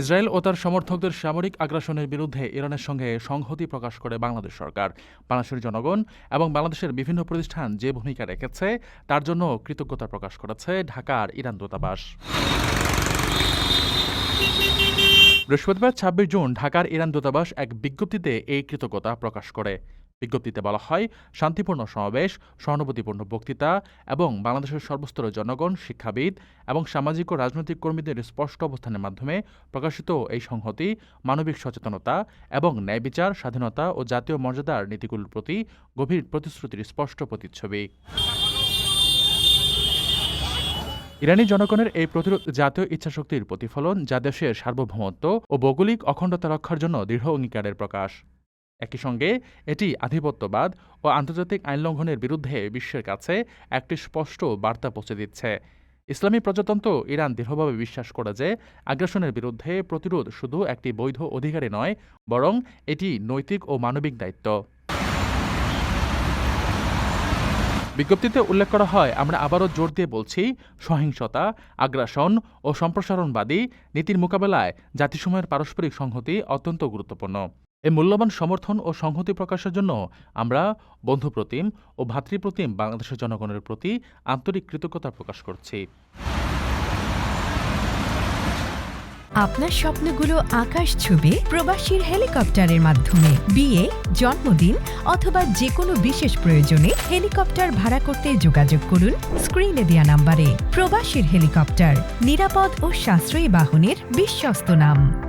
Israel ও তার সমর্থকদের সামরিক আগ্রাসনের বিরুদ্ধে ইরানের সঙ্গে সংহতি প্রকাশ করে বাংলাদেশ সরকার। বাংলাদেশের জনগণ এবং বাংলাদেশের বিভিন্ন প্রতিষ্ঠান যে ভূমিকা রেখেছে, তার জন্য কৃতজ্ঞতা প্রকাশ করেছে ঢাকার ইরান দূতাবাস। বৃহস্পতিবার ছাব্বিশ জুন ঢাকার ইরান দূতাবাস এক বিজ্ঞপ্তিতে এই কৃতজ্ঞতা প্রকাশ করে। বিজ্ঞপ্তিতে বলা হয়, শান্তিপূর্ণ সমাবেশ, সহানুভূতিপূর্ণ বক্তৃতা এবং বাংলাদেশের সর্বস্তরের জনগণ, শিক্ষাবিদ এবং সামাজিক ও রাজনৈতিক কর্মীদের স্পষ্ট অবস্থানের মাধ্যমে প্রকাশিত এই সংহতি মানবিক সচেতনতা এবং ন্যায় বিচার, স্বাধীনতা ও জাতীয় মর্যাদার নীতিগুলোর প্রতি গভীর প্রতিশ্রুতির স্পষ্ট প্রতিচ্ছবি। ইরানি জনগণের এই প্রতিরোধ জাতীয় ইচ্ছাশক্তির প্রতিফলন যা দেশের সার্বভৌমত্ব ও ভৌগোলিক অখণ্ডতা রক্ষার জন্য দৃঢ় অঙ্গীকারের প্রকাশ। একই সঙ্গে এটি আধিপত্যবাদ ও আন্তর্জাতিক আইন লঙ্ঘনের বিরুদ্ধে বিশ্বের কাছে একটি স্পষ্ট বার্তা পৌঁছে দিচ্ছে। ইসলামী প্রজাতন্ত্র ইরান দৃঢ়ভাবে বিশ্বাস করে যে আগ্রাসনের বিরুদ্ধে প্রতিরোধ শুধু একটি বৈধ অধিকারই নয়, বরং এটি নৈতিক ও মানবিক দায়িত্ব। বিজ্ঞপ্তিতে উল্লেখ করা হয়, আমরা আবারও জোর দিয়ে বলছি, সহিংসতা, আগ্রাসন ও সম্প্রসারণবাদী নীতির মোকাবেলায় জাতিসমূহের পারস্পরিক সংহতি অত্যন্ত গুরুত্বপূর্ণ। এই মূল্যবান সমর্থন ও সংহতি প্রকাশের জন্য আমরা বন্ধুপ্রতিম ও ভাতৃপ্রতিম বাংলাদেশের জনগণের প্রতি আন্তরিক কৃতজ্ঞতা প্রকাশ করছি। আপনার স্বপ্নগুলো আকাশ ছুবে প্রবাসীর হেলিকপ্টারের মাধ্যমে। বিয়ে, জন্মদিন অথবা যে কোনো বিশেষ প্রয়োজনে হেলিকপ্টার ভাড়া করতে যোগাযোগ করুন স্ক্রিনে দেওয়া নাম্বারে। প্রবাসীর হেলিকপ্টার, নিরাপদ ও সাশ্রয়ী বাহনের বিশ্বস্ত নাম।